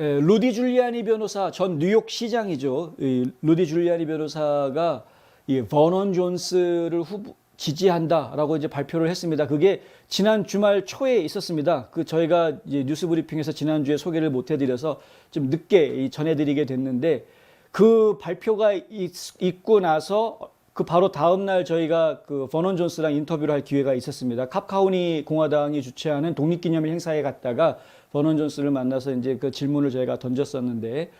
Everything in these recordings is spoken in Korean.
에, 루디 줄리아니 변호사 전 뉴욕 시장이죠. 이 루디 줄리아니 변호사가 이 버넌 존스를 후보, 지지한다라고 이제 발표를 했습니다. 그게 지난 주말 초에 있었습니다. 그 저희가 이제 뉴스 브리핑에서 지난 주에 소개를 못 해드려서 좀 늦게 이 전해드리게 됐는데 그 발표가 있, 있고 나서 그 바로 다음 날 저희가 그 버넌 존스랑 인터뷰를 할 기회가 있었습니다. 캅카우니 공화당이 주최하는 독립기념일 행사에 갔다가 버넌 존스를 만나서 이제 그 질문을 저희가 던졌었는데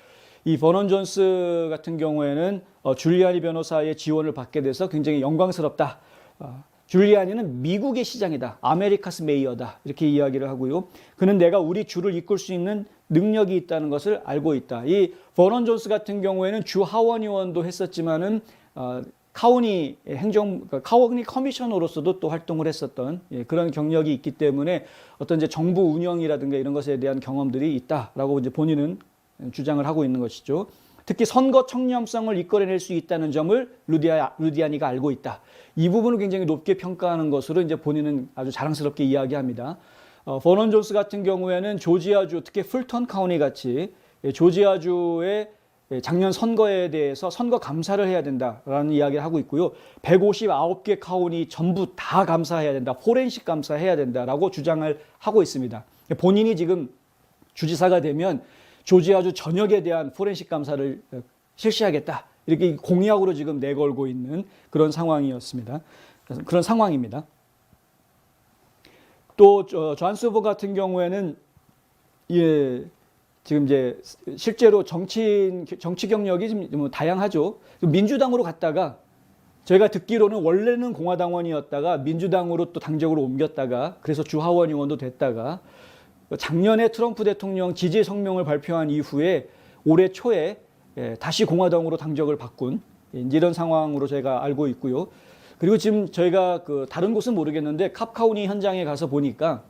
이 버넌 존스 같은 경우에는 어, 줄리아니 변호사의 지원을 받게 돼서 굉장히 영광스럽다. 어, 줄리아니는 미국의 시장이다. 아메리카스 메이어다. 이렇게 이야기를 하고요. 그는 내가 우리 주를 이끌 수 있는 능력이 있다는 것을 알고 있다. 이 버넌 존스 같은 경우에는 주 하원 의원도 했었지만은 어, 카우니 행정 그러니까 카우니 커미셔너로서도 또 활동을 했었던 예, 그런 경력이 있기 때문에 어떤 이제 정부 운영이라든가 이런 것에 대한 경험들이 있다라고 이제 본인은 주장을 하고 있는 것이죠. 특히 선거 청렴성을 이끌어낼 수 있다는 점을 루디아, 루디아니가 알고 있다. 이 부분을 굉장히 높게 평가하는 것으로 이제 본인은 아주 자랑스럽게 이야기합니다. 어, 버넌 존스 같은 경우에는 조지아주 특히 풀턴 카우니 같이 예, 조지아주의 예, 작년 선거에 대해서 선거 감사를 해야 된다라는 이야기를 하고 있고요. 159개 카운이 전부 다 감사해야 된다. 포렌식 감사해야 된다라고 주장을 하고 있습니다. 본인이 지금 주지사가 되면 조지아주 전역에 대한 포렌식 감사를 어, 실시하겠다. 이렇게 공약으로 지금 내걸고 있는 그런 상황이었습니다. 그런 상황입니다. 또 저, 조한스 후보 같은 경우에는 예, 지금 이제 실제로 정치인 정치 경력이 좀뭐 다양하죠. 민주당으로 갔다가 저희가 듣기로는 원래는 공화당원이었다가 민주당으로 또 당적으로 옮겼다가 그래서 주하원 의원도 됐다가 작년에 트럼프 대통령 지지 성명을 발표한 이후에 올해 초에 예, 다시 공화당으로 당적을 바꾼 이런 상황으로 저희가 알고 있고요. 그리고 지금 저희가 그 다른 곳은 모르겠는데 캅카우니 현장에 가서 보니까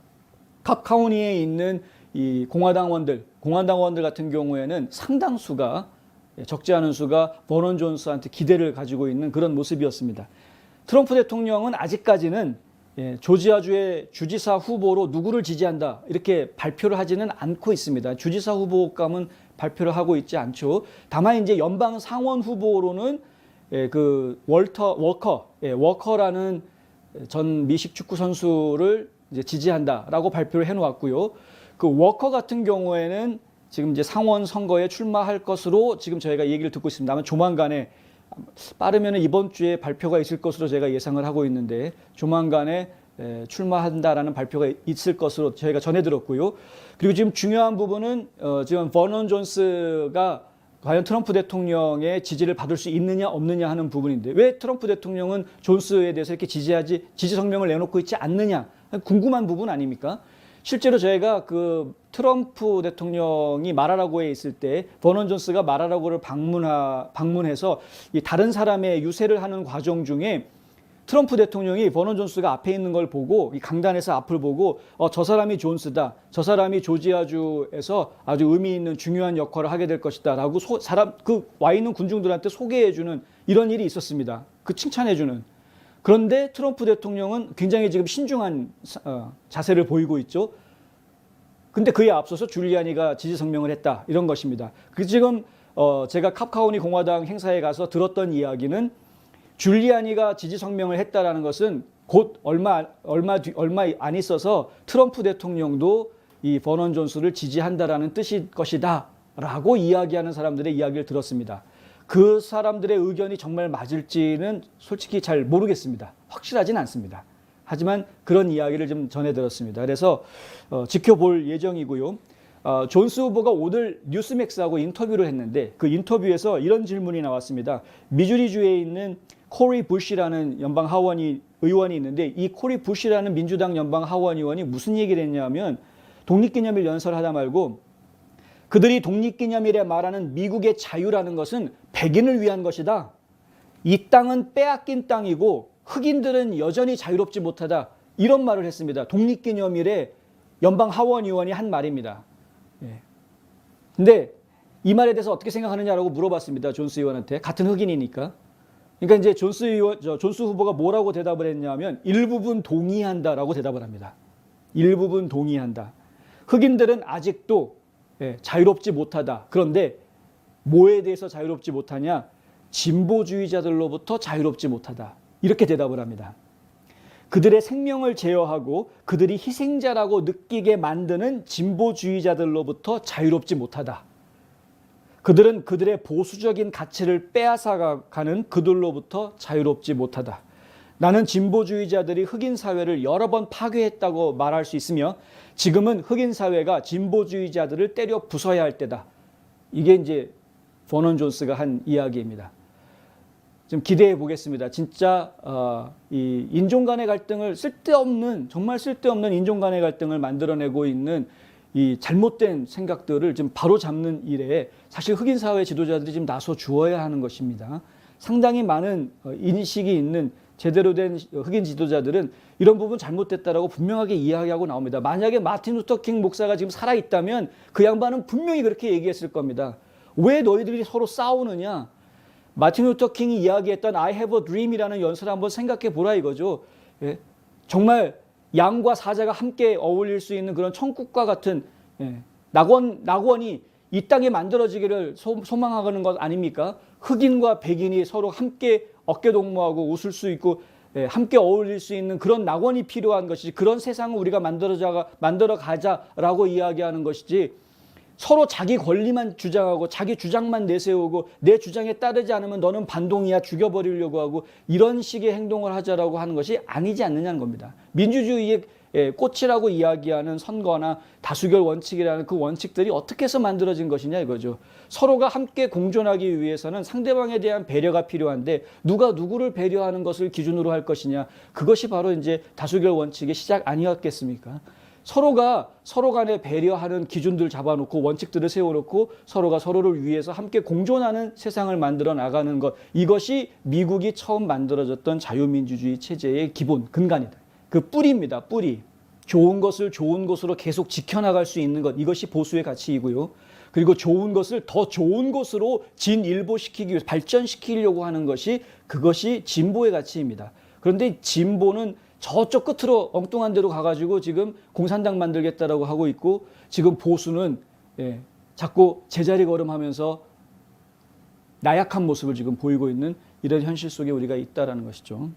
캅카우니에 있는 이 공화당원들, 공화당원들 같은 경우에는 상당수가 예, 적지 않은 수가 버넌 존스한테 기대를 가지고 있는 그런 모습이었습니다. 트럼프 대통령은 아직까지는 예, 조지아주의 주지사 후보로 누구를 지지한다 이렇게 발표를 하지는 않고 있습니다. 주지사 후보감은 발표를 하고 있지 않죠. 다만 이제 연방 상원 후보로는 예, 그 월터 워커, 예, 워커라는 전 미식 축구 선수를 지지한다라고 발표를 해놓았고요. 그 워커 같은 경우에는 지금 이제 상원 선거에 출마할 것으로 지금 저희가 얘기를 듣고 있습니다. 아마 조만간에 빠르면 이번 주에 발표가 있을 것으로 제가 예상을 하고 있는데 조만간에 에, 출마한다라는 발표가 있을 것으로 저희가 전해 들었고요. 그리고 지금 중요한 부분은 어, 지금 버넌 존스가 과연 트럼프 대통령의 지지를 받을 수 있느냐 없느냐 하는 부분인데 왜 트럼프 대통령은 존스에 대해서 이렇게 지지하지 지지 성명을 내놓고 있지 않느냐 궁금한 부분 아닙니까? 실제로 저희가 그 트럼프 대통령이 마라라고에 있을 때 버넌 존스가 마라라고를 방문하, 방문해서 이 다른 사람의 유세를 하는 과정 중에 트럼프 대통령이 버넌 존스가 앞에 있는 걸 보고 이 강단에서 앞을 보고 어, 저 사람이 존스다. 저 사람이 조지아주에서 아주 의미 있는 중요한 역할을 하게 될 것이다라고 소, 사람 그 와 있는 군중들한테 소개해 주는 이런 일이 있었습니다. 그 칭찬해 주는 그런데 트럼프 대통령은 굉장히 지금 신중한 어, 자세를 보이고 있죠. 근데 그에 앞서서 줄리아니가 지지 성명을 했다 이런 것입니다. 그 지금 어, 제가 캅카우니 공화당 행사에 가서 들었던 이야기는 줄리아니가 지지 성명을 했다라는 것은 곧 얼마 얼마 뒤, 얼마 안 있어서 트럼프 대통령도 이 버넌 존스를 지지한다라는 뜻일 것이다라고 이야기하는 사람들의 이야기를 들었습니다. 그 사람들의 의견이 정말 맞을지는 솔직히 잘 모르겠습니다. 확실하진 않습니다. 하지만 그런 이야기를 좀 전해 들었습니다. 그래서 어, 지켜볼 예정이고요. 어, 존스 후보가 오늘 뉴스맥스하고 인터뷰를 했는데 그 인터뷰에서 이런 질문이 나왔습니다. 미주리주에 있는 코리 부시라는 연방 하원이 의원이 있는데 이 코리 부시라는 민주당 연방 하원 의원이 무슨 얘기를 했냐면 독립기념일 연설하다 말고 그들이 독립기념일에 말하는 미국의 자유라는 것은 백인을 위한 것이다. 이 땅은 빼앗긴 땅이고 흑인들은 여전히 자유롭지 못하다. 이런 말을 했습니다. 독립기념일에 연방 하원 의원이 한 말입니다. 예. 근데 이 말에 대해서 어떻게 생각하느냐라고 물어봤습니다. 존스 의원한테. 같은 흑인이니까. 그러니까 이제 존스 의원, 저 존스 후보가 뭐라고 대답을 했냐면 일부분 동의한다라고 대답을 합니다. 일부분 동의한다. 흑인들은 아직도 예, 자유롭지 못하다. 그런데 뭐에 대해서 자유롭지 못하냐? 진보주의자들로부터 자유롭지 못하다. 이렇게 대답을 합니다. 그들의 생명을 제어하고 그들이 희생자라고 느끼게 만드는 진보주의자들로부터 자유롭지 못하다. 그들은 그들의 보수적인 가치를 빼앗아가는 그들로부터 자유롭지 못하다. 나는 진보주의자들이 흑인 사회를 여러 번 파괴했다고 말할 수 있으며 지금은 흑인 사회가 진보주의자들을 때려 부숴야 할 때다. 이게 이제 버넌 존스가 한 이야기입니다. 좀 기대해 보겠습니다. 진짜 어, 이 인종 간의 갈등을 쓸데없는 정말 쓸데없는 인종 간의 갈등을 만들어내고 있는 이 잘못된 생각들을 좀 바로 잡는 일에 사실 흑인 사회 지도자들이 좀 나서 주어야 하는 것입니다. 상당히 많은 어, 인식이 있는 제대로 된 흑인 지도자들은 이런 부분 잘못됐다라고 분명하게 이야기하고 나옵니다. 만약에 마틴 루터 킹 목사가 지금 살아 있다면 그 양반은 분명히 그렇게 얘기했을 겁니다. 왜 너희들이 서로 싸우느냐? 마틴 루터 킹이 이야기했던 I have a dream이라는 연설을 한번 생각해 보라 이거죠. 예? 정말 양과 사자가 함께 어울릴 수 있는 그런 천국과 같은 예, 낙원 낙원이 이 땅에 만들어지기를 소, 소망하는 것 아닙니까? 흑인과 백인이 서로 함께 어깨 동무하고 웃을 수 있고 예, 함께 어울릴 수 있는 그런 낙원이 필요한 것이지 그런 세상을 우리가 만들어자 만들어 가자라고 이야기하는 것이지 서로 자기 권리만 주장하고 자기 주장만 내세우고 내 주장에 따르지 않으면 너는 반동이야 죽여버리려고 하고 이런 식의 행동을 하자라고 하는 것이 아니지 않느냐는 겁니다. 민주주의의 예, 꽃이라고 이야기하는 선거나 다수결 원칙이라는 그 원칙들이 어떻게 해서 만들어진 것이냐 이거죠. 서로가 함께 공존하기 위해서는 상대방에 대한 배려가 필요한데 누가 누구를 배려하는 것을 기준으로 할 것이냐 그것이 바로 이제 다수결 원칙의 시작 아니었겠습니까? 서로가 서로 간에 배려하는 기준들을 잡아놓고 원칙들을 세워놓고 서로가 서로를 위해서 함께 공존하는 세상을 만들어 나가는 것 이것이 미국이 처음 만들어졌던 자유민주주의 체제의 기본 근간이다. 그 뿌리입니다. 뿌리. 좋은 것을 좋은 것으로 계속 지켜나갈 수 있는 것 이것이 보수의 가치이고요. 그리고 좋은 것을 더 좋은 것으로 진일보시키기 위해서 발전시키려고 하는 것이 그것이 진보의 가치입니다. 그런데 진보는 저쪽 끝으로 엉뚱한 데로 가가지고 지금 공산당 만들겠다라고 하고 있고 지금 보수는 예, 자꾸 제자리 걸음하면서 나약한 모습을 지금 보이고 있는 이런 현실 속에 우리가 있다라는 것이죠.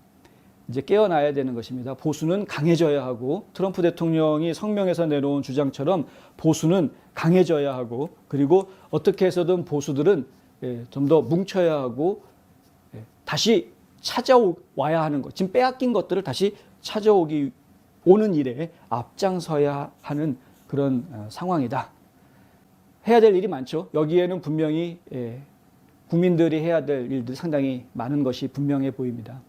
이제 깨어나야 되는 것입니다. 보수는 강해져야 하고 트럼프 대통령이 성명에서 내놓은 주장처럼 보수는 강해져야 하고 그리고 어떻게 해서든 보수들은 예, 좀더 뭉쳐야 하고 예, 다시 찾아와야 하는 것. 지금 빼앗긴 것들을 다시 찾아오기 오는 일에 앞장서야 하는 그런 어, 상황이다. 해야 될 일이 많죠. 여기에는 분명히 예, 국민들이 해야 될 일들이 상당히 많은 것이 분명해 보입니다.